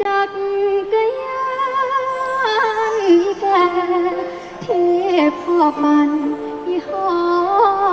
จักกยานแก่เทพพ่อปันยี่ห้อ